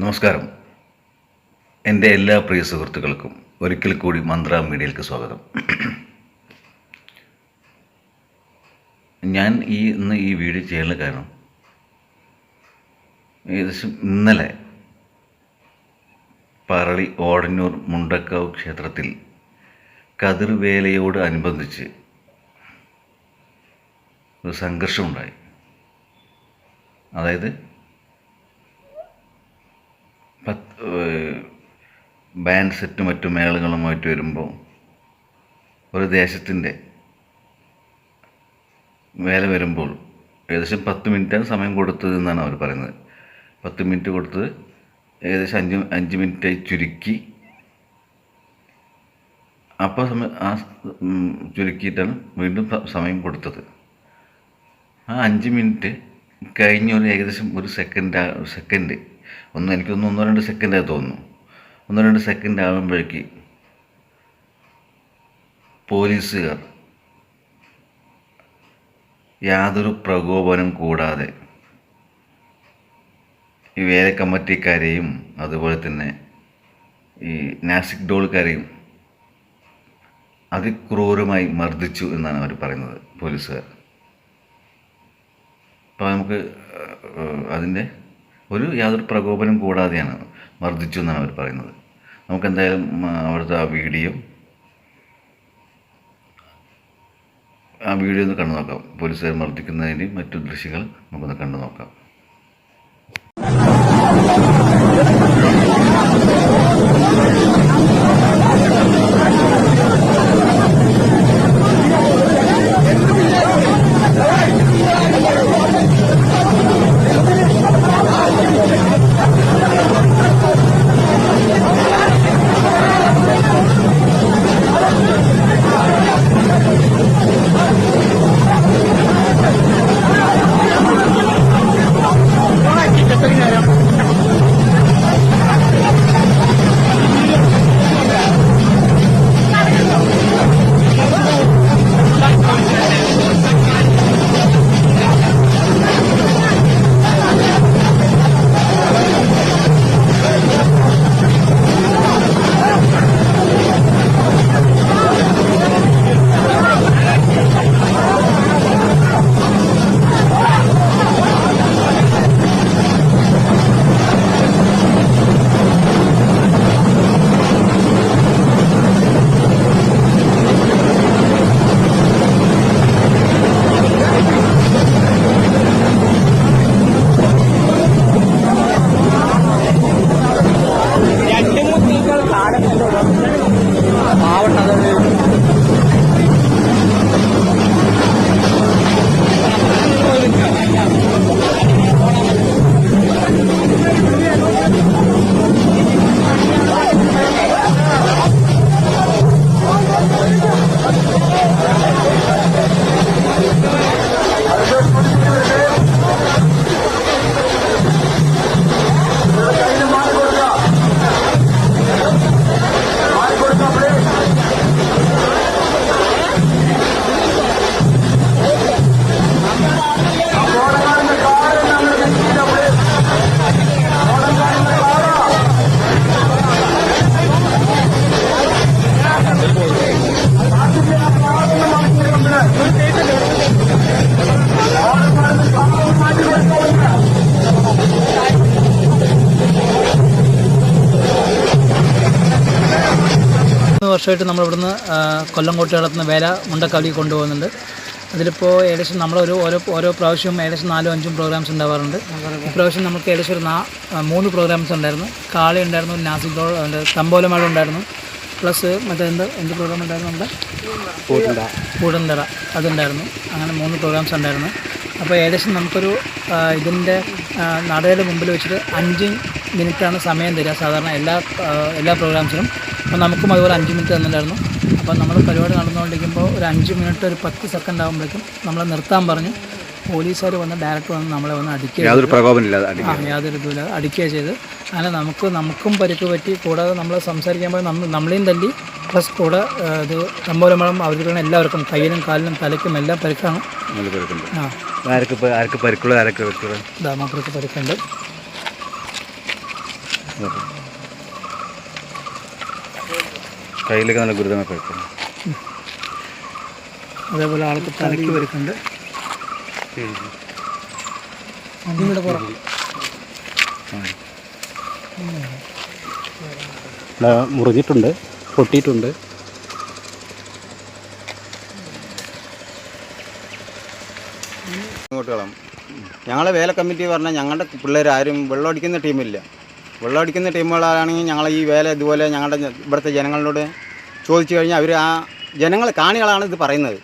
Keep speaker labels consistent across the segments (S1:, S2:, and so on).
S1: നമസ്കാരം. എന്റെ എല്ലാ പ്രിയ സുഹൃത്തുക്കൾക്കും ഒരിക്കൽ കൂടി മന്ത്ര മീഡിയയിലേക്ക് സ്വാഗതം. ഞാൻ ഈ ഇന്ന് ഈ വീഡിയോ ചെയ്യുന്ന കാരണം ഏകദേശം ഇന്നലെ പറളി ഓടന്നൂർ മുണ്ടക്കാവ് ക്ഷേത്രത്തിൽ കതിർവേലയോട് അനുബന്ധിച്ച് ഒരു സംഘർഷമുണ്ടായി. അതായത് ബാൻഡ് സെറ്റും മറ്റു മേളങ്ങളുമായിട്ട് വരുമ്പോൾ ഒരു ദേശത്തിന്റെ വേല വരുമ്പോൾ ഏകദേശം പത്ത് മിനിറ്റാണ് സമയം കൊടുത്തത് എന്നാണ് അവർ പറയുന്നത്. പത്ത് മിനിറ്റ് കൊടുത്തത് ഏകദേശം അഞ്ച് അഞ്ച് മിനിറ്റായി ചുരുക്കി. അപ്പോൾ സമയം ആ ചുരുക്കിയിട്ടാണ് വീണ്ടും സമയം കൊടുത്തത്. ആ അഞ്ച് മിനിറ്റ് കഴിഞ്ഞ ഒരു ഏകദേശം ഒരു സെക്കൻഡ് സെക്കൻഡ് ഒന്ന് എനിക്കൊന്ന് ഒന്നോ രണ്ട് സെക്കൻഡേ തോന്നുന്നു. ഒന്നോ രണ്ട് സെക്കൻഡ് ആകുമ്പോഴേക്ക് പോലീസുകാർ യാതൊരു പ്രകോപനം കൂടാതെ ഈ വേല കമ്മിറ്റിക്കാരെയും അതുപോലെ തന്നെ ഈ നാസിക് ഡോൾക്കാരെയും അതിക്രൂരമായി മർദ്ദിച്ചു എന്നാണ് അവർ പറയുന്നത് പോലീസുകാർ. അപ്പോൾ നമുക്ക് അതിന്റെ ഒരു യാതൊരു പ്രകോപനം കൂടാതെയാണ് മർദ്ദിച്ചു എന്നാണ് അവർ പറയുന്നത്. നമുക്ക് എന്തായാലും ഉം, അവിടുത്തെ ആ വീഡിയോ ആ വീഡിയോ ഒന്ന് കണ്ടു നോക്കാം. പോലീസുകാർ മർദ്ദിക്കുന്നതിന്റെയും മറ്റു ദൃശ്യങ്ങൾ നമുക്കൊന്ന് കണ്ടു നോക്കാം.
S2: വർഷമായിട്ട് നമ്മൾ ഇവിടുന്ന് കൊല്ലം കോട്ട നടത്തുന്ന വേല മുണ്ടക്കാവിലേക്ക് കൊണ്ടുപോകുന്നുണ്ട്. അതിലിപ്പോൾ ഏകദേശം നമ്മളൊരു ഓരോ ഓരോ പ്രാവശ്യവും ഏകദേശം നാലും അഞ്ചും പ്രോഗ്രാംസ് ഉണ്ടാവാറുണ്ട്. ഇപ്രാവശ്യം നമുക്ക് ഏകദേശം ഒരു നാ മൂന്ന് പ്രോഗ്രാംസ് ഉണ്ടായിരുന്നു. കാളി ഉണ്ടായിരുന്നു നാസിക് തമ്പോലമേള ഉണ്ടായിരുന്നു. പ്ലസ് മറ്റേ എന്ത് എന്ത് പ്രോഗ്രാം ഉണ്ടായിരുന്നു നമ്മുടെ കൂടന്തറ അതുണ്ടായിരുന്നു. അങ്ങനെ മൂന്ന് പ്രോഗ്രാംസ് ഉണ്ടായിരുന്നു. അപ്പോൾ ഏകദേശം നമുക്കൊരു ഇതിന്റെ നടയുടെ മുമ്പിൽ വെച്ചിട്ട് അഞ്ച് മിനിറ്റാണ് സമയം തരിക. സാധാരണ എല്ലാ എല്ലാ പ്രോഗ്രാംസിനും അപ്പോൾ നമുക്കും അതുപോലെ അഞ്ച് മിനിറ്റ് തന്നിട്ടുണ്ടായിരുന്നു അപ്പോൾ നമ്മൾ പരിപാടി നടന്നുകൊണ്ടിരിക്കുമ്പോൾ ഒരു അഞ്ച് മിനിറ്റ് ഒരു പത്ത് സെക്കൻഡ് ആകുമ്പോഴേക്കും നമ്മളെ നിർത്താൻ പറഞ്ഞു പോലീസുകാർ വന്ന് ഡയറക്റ്റ് വന്ന് നമ്മളെ വന്ന് അടിക്കുക
S1: യാതൊരു പ്രകോപനമില്ലാതെ
S2: ആ യാതൊരു ഇതുമില്ല അടിക്കുക ചെയ്ത്. അങ്ങനെ നമുക്ക് നമുക്കും പരിക്ക് പറ്റി കൂടാതെ നമ്മൾ സംസാരിക്കാൻ പോയി നമ്മൾ നമ്മളെയും തല്ലി പ്ലസ് കൂടെ ഇത് തമ്പോലമളം അവതരിപ്പിക്കുന്ന എല്ലാവർക്കും കയ്യിലും കാലിലും തലയ്ക്കും എല്ലാം പരിക്കാണ്. ആ.
S1: ആർക്ക് ആർക്ക് പരിക്കുള്ള ആരൊക്കെ ഇതാ
S2: ദാമാപ്പുറത്ത് പരിക്കുണ്ട്.
S3: കയ്യിലേക്ക് നല്ല ഗുരുതരമായി പഴുക്കുന്നു
S2: അതേപോലെ ആൾക്ക് തലയ്ക്ക് വരുന്നുണ്ട്
S3: മുറിഞ്ഞിട്ടുണ്ട് പൊട്ടിയിട്ടുണ്ട്.
S4: ഇങ്ങോട്ട് കളാം ഞങ്ങളെ വേല കമ്മിറ്റി പറഞ്ഞാൽ ഞങ്ങളുടെ പിള്ളേർ ആരും വെള്ളം അടിക്കുന്ന ടീമില്ല. വെള്ളം അടിക്കുന്ന ടീമുകളാണെങ്കിൽ ഞങ്ങൾ ഈ വേല ഇതുപോലെ ഞങ്ങളുടെ ഇവിടുത്തെ ജനങ്ങളോട് ചോദിച്ചു കഴിഞ്ഞാൽ അവർ ആ ജനങ്ങൾ കാണികളാണ് ഇത് പറയുന്നത്.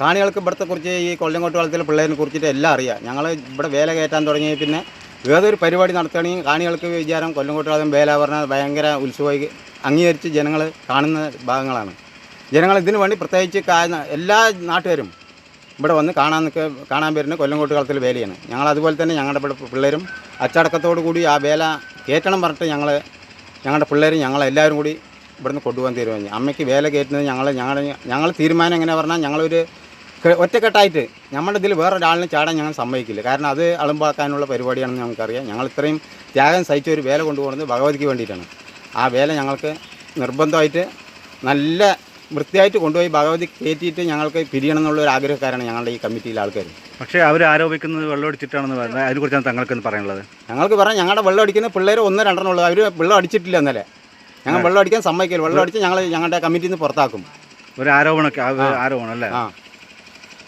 S4: കാണികൾക്ക് ഇവിടുത്തെ കുറിച്ച് ഈ കൊല്ലങ്കോട്ട് കാലത്തിലെ പിള്ളേരിനെ കുറിച്ചിട്ട് എല്ലാം അറിയാം. ഞങ്ങൾ ഇവിടെ വേല കയറ്റാൻ തുടങ്ങി പിന്നെ ഏതൊരു പരിപാടി നടത്തുകയാണെങ്കിൽ കാണികൾക്ക് വിചാരം കൊല്ലങ്കോട്ട് കാലം വേല പറഞ്ഞാൽ ഭയങ്കര ഉത്സവമായി അംഗീകരിച്ച് ജനങ്ങൾ കാണുന്ന ഭാഗങ്ങളാണ്. ജനങ്ങൾ ഇതിനു വേണ്ടി പ്രത്യേകിച്ച് എല്ലാ നാട്ടുകാരും ഇവിടെ വന്ന് കാണാൻ നിൽക്കുക കാണാൻ വരുന്ന കൊല്ലംകോട്ട് കളത്തിൽ വേലയാണ്. ഞങ്ങൾ അതുപോലെ തന്നെ ഞങ്ങളുടെ ഇവിടെ പിള്ളേരും അച്ചടക്കത്തോടു കൂടി ആ വേല കയറ്റണം പറഞ്ഞിട്ട് ഞങ്ങൾ ഞങ്ങളുടെ പിള്ളേരും ഞങ്ങളെല്ലാവരും കൂടി ഇവിടുന്ന് കൊണ്ടുപോകാൻ തീരുമാനിച്ചു. അമ്മയ്ക്ക് വേല കയറ്റുന്നത് ഞങ്ങൾ ഞങ്ങളുടെ ഞങ്ങൾ തീരുമാനം എങ്ങനെ പറഞ്ഞാൽ ഞങ്ങളൊരു ഒറ്റക്കെട്ടായിട്ട് നമ്മുടെ ഇതിൽ വേറൊരാളിനെ ചാടാൻ ഞങ്ങൾ സമ്മതിക്കില്ല. കാരണം അത് അളമ്പാക്കാനുള്ള പരിപാടിയാണെന്ന് ഞങ്ങൾക്കറിയാം. ഞങ്ങൾ ഇത്രയും ത്യാഗം സഹിച്ച ഒരു വേല കൊണ്ടുപോകുന്നത് ഭഗവതിക്ക് വേണ്ടിയിട്ടാണ്. ആ വേല ഞങ്ങൾക്ക് നിർബന്ധമായിട്ട് നല്ല വൃത്തിയായിട്ട് കൊണ്ടുപോയി ഭഗവതി കയറ്റിയിട്ട് ഞങ്ങൾക്ക് പിരിയണം എന്നുള്ള ഒരു ആഗ്രഹക്കാരാണ് ഞങ്ങളുടെ ഈ കമ്മിറ്റിയിലെ ആൾക്കാർ
S3: പക്ഷേ അവർ ആരോപിക്കുന്നത് വെള്ളം അടിച്ചിട്ടാണെന്ന് പറഞ്ഞാൽ അതിനെക്കുറിച്ചാണ് തങ്ങൾക്ക് പറയാനുള്ളത്.
S4: ഞങ്ങൾക്ക് പറയാം ഞങ്ങളുടെ വെള്ളം അടിക്കുന്ന പിള്ളേർ ഒന്ന് രണ്ടെണ്ണം ഉള്ളൂ. അവർ വെള്ളം അടിച്ചിട്ടില്ല ഇന്നലെ. ഞങ്ങൾ വെള്ളം അടിക്കാൻ സമ്മതിക്കില്ല. വെള്ളം അടിച്ച് ഞങ്ങൾ ഞങ്ങളുടെ കമ്മിറ്റിയിൽ നിന്ന് പുറത്താക്കും.
S3: ഒരു ആരോപണമൊക്കെ ആരോപണം അല്ലേ?
S4: ആ.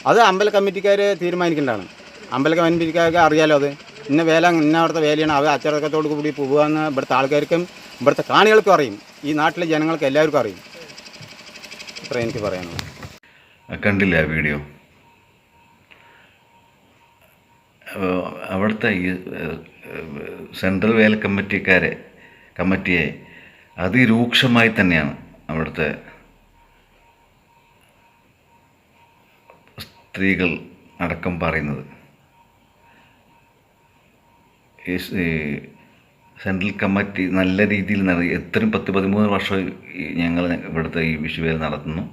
S4: അത് അമ്പല കമ്മിറ്റിക്കാർ തീരുമാനിക്കേണ്ടതാണ്. അമ്പല കമ്മിറ്റിക്കാർക്ക് അറിയാലോ അത്. ഇന്ന വേല ഇന്ന അവിടുത്തെ വേലയാണ്. അവർ അച്ചടക്കത്തോട് കൂടി പോകുകയെന്ന് ഇവിടുത്തെ ആൾക്കാർക്കും ഇവിടുത്തെ കാണികൾക്കും അറിയും. ഈ നാട്ടിലെ ജനങ്ങൾക്ക് എല്ലാവർക്കും അറിയും. ഇത്ര എനിക്ക് പറയാനുള്ളൂ.
S1: കണ്ടില്ല വീഡിയോ? അവിടുത്തെ ഈ സെൻട്രൽ വേല കമ്മിറ്റിക്കാരെ കമ്മിറ്റിയെ അതിരൂക്ഷമായി തന്നെയാണ് അവിടുത്തെ സ്ത്രീകൾ അടക്കം പറയുന്നത്. ഈ സെൻട്രൽ കമ്മിറ്റി നല്ല രീതിയിൽ നടത്തി എത്രയും പത്ത് പതിമൂന്ന് വർഷം ഞങ്ങൾ ഇവിടുത്തെ ഈ വിഷുവേല നടത്തുന്നു.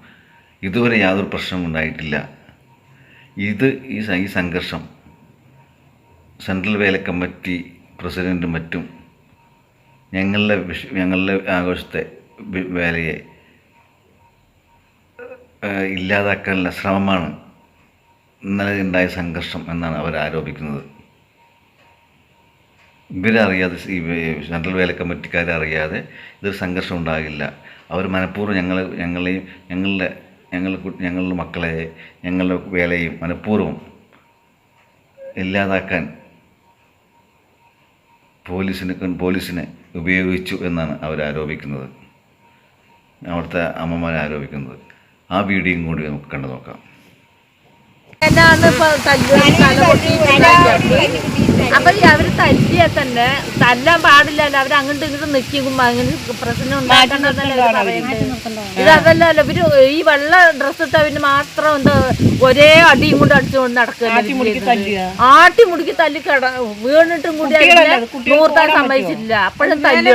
S1: ഇതുവരെ യാതൊരു പ്രശ്നവും ഉണ്ടായിട്ടില്ല. ഇത് ഈ സംഘർഷം സെൻട്രൽ വേല കമ്മിറ്റി പ്രസിഡന്റും മറ്റും ഞങ്ങളുടെ വിഷു ഞങ്ങളുടെ ആഘോഷത്തെ വേലയെ ഇല്ലാതാക്കാനുള്ള ശ്രമമാണ് ഇന്നലെ ഉണ്ടായ സംഘർഷം എന്നാണ് അവർ ആരോപിക്കുന്നത് ഇവരറിയാതെ ഈ സെൻട്രൽ വേല കമ്മിറ്റിക്കാരെ അറിയാതെ ഇതൊരു സംഘർഷം ഉണ്ടാകില്ല. അവർ മനഃപൂർവം ഞങ്ങൾ ഞങ്ങളെയും ഞങ്ങളുടെ ഞങ്ങൾ ഞങ്ങളുടെ മക്കളെ ഞങ്ങളുടെ വേലയും മനഃപൂർവം ഇല്ലാതാക്കാൻ പോലീസിനെ പോലീസിനെ ഉപയോഗിച്ചു എന്നാണ് അവരാരോപിക്കുന്നത് അവിടുത്തെ അമ്മമാർ ആരോപിക്കുന്നത്. ആ വീഡിയോയും കൂടി നമുക്ക് കണ്ടു നോക്കാം
S5: അപ്പൊ ഈ അവർ തല്ലിയാ തന്നെ തല്ലാൻ പാടില്ലല്ലോ. അവർ അങ്ങോട്ട് ഇങ്ങോട്ട് നിൽക്കുമ്പോ അങ്ങനെ പ്രശ്നം ഉണ്ടാക്കണ്ടെന്നല്ലേ പറയുന്നത്. ഇത് അതല്ലല്ലോ ഇവർ ഈ വെള്ള ഡ്രസ് ഇട്ടവന് മാത്രം എന്താ ഒരേ അടിയും കൊണ്ട് അടിച്ചുകൊണ്ട് നടക്കുക ആട്ടി മുടിക്ക് തല്ലി കട വീണിട്ടും കൂടി നൂർത്താൻ സമ്മതിച്ചില്ല. അപ്പോഴും
S6: തല്ലി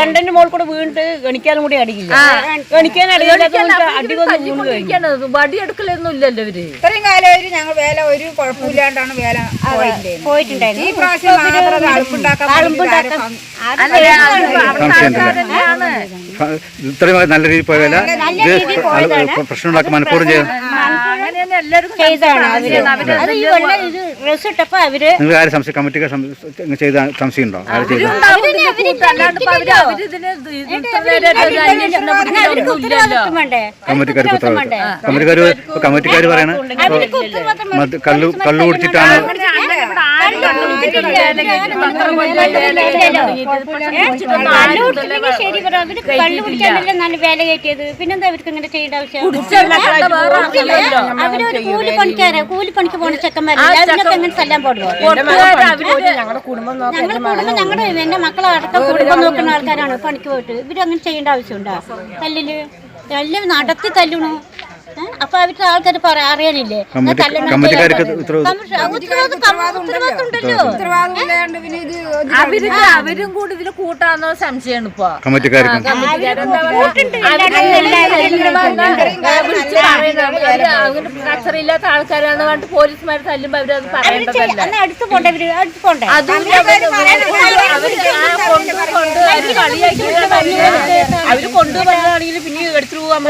S6: രണ്ടിന്റെ മോൾ കൂടെ വീണിട്ട് ഗണിക്കാനും കൂടി അടിക്കില്ല. ഗണിക്കാൻ വീണ് കഴിഞ്ഞു
S5: വടിയെടുക്കലൊന്നും ഇല്ലല്ലോ ഇവർ
S7: ഇത്രയും കാലം ഞങ്ങൾ വേല ഒരു കുഴപ്പമില്ലാണ്ടാണ് വേല.
S6: പോയിട്ടുണ്ടായിരുന്നു.
S7: ഈ പ്രാവശ്യം മാത്രം
S3: ഇത്രയും നല്ല രീതിയിൽ പോയ വേല? പ്രശ്നം ഉണ്ടാക്കി മനഃപൂർവം ചെയ്ത്
S5: അങ്ങനെയാണ് എല്ലാവരും
S6: ചെയ്താണ് അവർ. അത് ഈ വെള്ള ഇത് ഡ്രസ് അവർ
S3: നിങ്ങൾ ആര് സംശയം? കമ്മിറ്റിക്ക് ചെയ്ത ആര് ചെയ്ത?
S5: ഒരു
S3: കമ്മിറ്റിക്കാർ ഉത്തരവാദിത്വം. കമ്മിറ്റിക്കാർ കമ്മിറ്റിക്കാർ പറയണ കള്ളു കള്ളു കുടിച്ചിട്ടാണ്
S6: നല്ല വേല കയറ്റിയത് പിന്നെന്താ അവർക്ക് ഇങ്ങനെ ചെയ്യേണ്ട ആവശ്യം? അവരൊരു കൂലിപ്പണിക്കാരെ കൂലിപ്പണിക്ക് പോണ ചെക്കന്മാരല്ലേ അതിനൊക്കെ എങ്ങനെ തല്ലാൻ പാടുമോ ഞങ്ങളുടെ കുടുംബം ഞങ്ങളുടെ എന്റെ മക്കളെ അടക്കം കുടുംബം നോക്കുന്ന ആൾക്കാരാണ് പണിക്ക് പോയിട്ട്. ഇവരങ്ങനെ ചെയ്യേണ്ട ആവശ്യമുണ്ടോ? തല്ലിൽ? തല്ല് നടത്തി തല്ലണു? അപ്പൊ അവരുടെ ആൾക്കാർ പറയാ അറിയാനില്ലേ?
S7: അവർ
S5: അവരും കൂടി ഇതിൽ കൂട്ടാന്നോ സംശയമാണ് ഇപ്പൊ. അങ്ങനെ ആൾക്കാരാണ് പറഞ്ഞിട്ട് പോലീസുമാർ തല്ലുമ്പോ അവരത്
S6: അവർ
S5: പറയേണ്ടതല്ല
S6: അന്ന് അടുത്ത് പോണ്ടേ അടുത്ത് പോണ്ടേ
S5: അതും അവർ കൊണ്ട് കൊണ്ട്
S8: പിന്നെ എടുത്തു പോകാൻ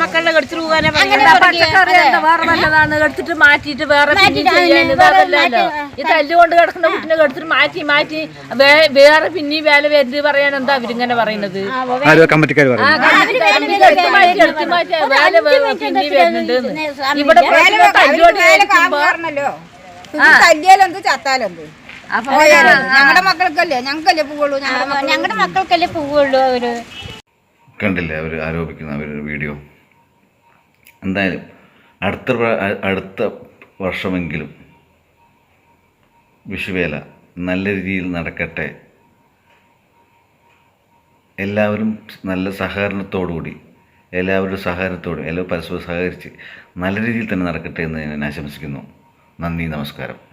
S8: മക്കളുടെ എടുത്തു പോകാനേ
S5: വേറെ നല്ലതാണ് എടുത്തിട്ട് മാറ്റിയിട്ട് വേറെ ഈ തല്ലുകൊണ്ട് കിടക്കുന്ന കുട്ടിനെ എടുത്തിട്ട് മാറ്റി മാറ്റി വേറെ പിന്നെ വേല വരുന്നത് പറയാൻ എന്താ അവരിങ്ങനെ പറയുന്നത്
S3: കമ്മിറ്റിക്കാർ
S5: മാറ്റി എടുത്തു മാറ്റി ഇവിടെ
S7: തല്ലിയാലെന്ത് ചത്താലെന്ത് ഞങ്ങളുടെ മക്കൾക്കല്ലേ? ഞങ്ങൾക്കല്ലേ പോവുള്ളൂ? ഞങ്ങളുടെ
S6: ഞങ്ങളുടെ മക്കൾക്കല്ലേ പോവുള്ളൂ അവർ
S1: കണ്ടില്ലേ? അവർ ആരോപിക്കുന്ന അവർ വീഡിയോ. എന്തായാലും അടുത്ത അടുത്ത വർഷമെങ്കിലും വിഷുവേല നല്ല രീതിയിൽ നടക്കട്ടെ. എല്ലാവരും നല്ല സഹകരണത്തോടുകൂടി എല്ലാവരുടെ സഹകരണത്തോടും എല്ലാവരും പരസ്പരം സഹകരിച്ച് നല്ല രീതിയിൽ തന്നെ നടക്കട്ടെ എന്ന് ഞാൻ ആശംസിക്കുന്നു. നന്ദി നമസ്കാരം.